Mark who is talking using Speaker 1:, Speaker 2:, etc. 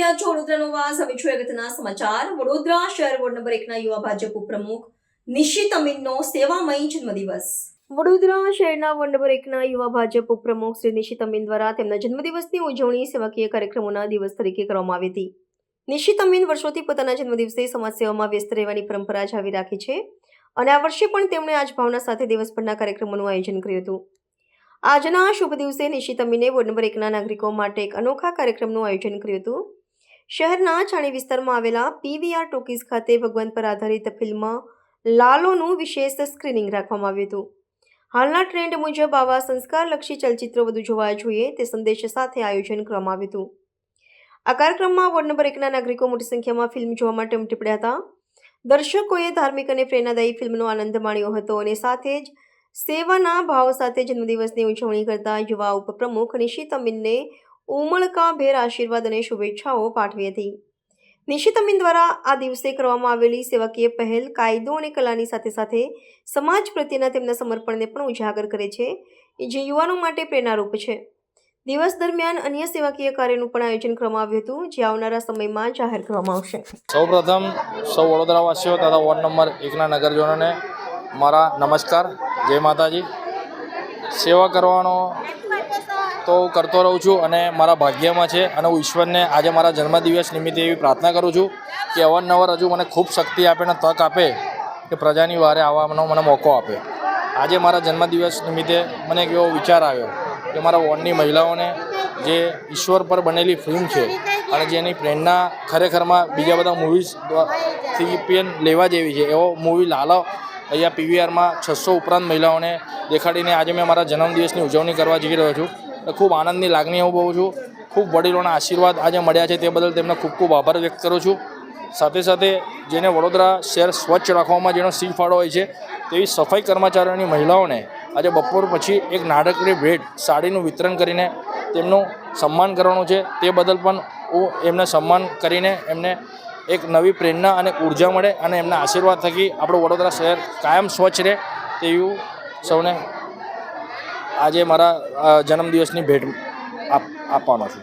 Speaker 1: રહ્યા છો વડોદરાનો વાસ. હવે છું અગત્યના સમાચાર. વડોદરા શહેર વોર્ડ નંબર એકના યુવા ભાજપ ઉપપ્રમુખ નિશિત અમીનનો સેવામય જન્મદિવસ. વડોદરા શહેરના વોર્ડ નંબર એકના યુવા ભાજપ ઉપપ્રમુખ શ્રી નિશિત અમીન દ્વારા તેમના જન્મદિવસની ઉજવણી સેવાકીય કાર્યક્રમોના દિવસ તરીકે કરવામાં આવી હતી. નિશિત અમીન વર્ષોથી પોતાના જન્મદિવસે સમાજસેવામાં વ્યસ્ત રહેવાની પરંપરા જાળવી રાખી છે અને આ વર્ષે પણ તેમણે આજ ભાવના સાથે દિવસભરના કાર્યક્રમોનું આયોજન કર્યું હતું. આજના શુભ દિવસે નિશિત અમીને વોર્ડ નંબર એકના નાગરિકો માટે એક અનોખા કાર્યક્રમનું આયોજન કર્યું હતું. શહેરના છાણી વિસ્તારમાં આવેલા પીવીઆર ટોકીઝ ખાતે ભગવાન પર આધારિત ફિલ્મ લાલોનું વિશેષ સ્ક્રીનિંગ રાખવામાં આવ્યું હતું. હાલના ટ્રેન્ડ મુજબ આવા સંસ્કારલક્ષી ચલચિત્રો વધુ જોવા જોઈએ તે સંદેશ સાથે આયોજન કરવામાં આવ્યું હતું. આ કાર્યક્રમમાં વોર્ડ નંબર એકના નાગરિકો મોટી સંખ્યામાં ફિલ્મ જોવા માટે ઉમટી પડ્યા હતા. દર્શકોએ ધાર્મિક અને પ્રેરણાદાયી ફિલ્મનો આનંદ માણ્યો હતો અને સાથે જ સેવાના ભાવ સાથે જન્મદિવસની ઉજવણી કરતા યુવા ઉપપ્રમુખ નિશિત અમીનને ઉમળકાભેર આશીર્વાદ અને શુભેચ્છાઓ પાઠવી હતી. નિશિત અમીન દ્વારા આ દિવસે કરવામાં આવેલી સેવાકીય પહેલ, કાયદો અને કલાની સાથે સાથે સમાજ પ્રત્યેના તેમના સમર્પણને પણ ઉજાગર કરે છે, જે યુવાનો માટે પ્રેરણારૂપ છે. દિવસ દરમિયાન અન્ય સેવાકીય કાર્યનું પણ આયોજન કરવામાં આવ્યું હતું, જે આવનારા સમયમાં જાહેર કરવામાં આવશે.
Speaker 2: સૌપ્રથમ સૌ વડોદરાવાસીઓ તથા વોર્ડ નંબર એકના નગરજનોને મારા નમસ્કાર. જય માતાજી. સેવા કરવાનો તો હું કરતો રહું છું અને મારા ભાગ્યમાં છે અને હું ઈશ્વરને આજે મારા જન્મદિવસ નિમિત્તે એવી પ્રાર્થના કરું છું કે અવારનવાર હજુ મને ખૂબ શક્તિ આપે અને તક આપે કે પ્રજાની વારે આવવાનો મને મોકો આપે. આજે મારા જન્મદિવસ નિમિત્તે મને એક એવો વિચાર આવ્યો કે મારા વોર્ડની મહિલાઓને જે ઈશ્વર પર બનેલી ફિલ્મ છે અને જેની પ્રેરણા ખરેખરમાં બીજા બધા મૂવીઝથી પણ લેવા જેવી છે. એવો મૂવી લાલો અહીંયા પીવીઆરમાં છસો ઉપરાંત મહિલાઓને દેખાડીને આજે મેં મારા જન્મદિવસની ઉજવણી કરવા જઈ રહ્યો છું. ખૂબ આનંદની લાગણી અનુભવું છું. ખૂબ વડીલોના આશીર્વાદ આજે મળ્યા છે તે બદલ તેમને ખૂબ ખૂબ આભાર વ્યક્ત કરું છું. સાથે સાથે જેને વડોદરા શહેર સ્વચ્છ રાખવામાં જેનો સી ફાળો હોય છે, તેવી સફાઈ કર્મચારીઓની મહિલાઓને આજે બપોર પછી એક નાટકની ભેટ સાડીનું વિતરણ કરીને તેમનું સન્માન કરવાનું છે. તે બદલ પણ હું એમને સન્માન કરીને એમને એક નવી પ્રેરણા અને ઊર્જા મળે અને એમના આશીર્વાદ થકી આપણું વડોદરા શહેર કાયમ સ્વચ્છ રહે તેવું સૌને આજે મારા જન્મદિવસની ભેટ આપ આપવાનો છું.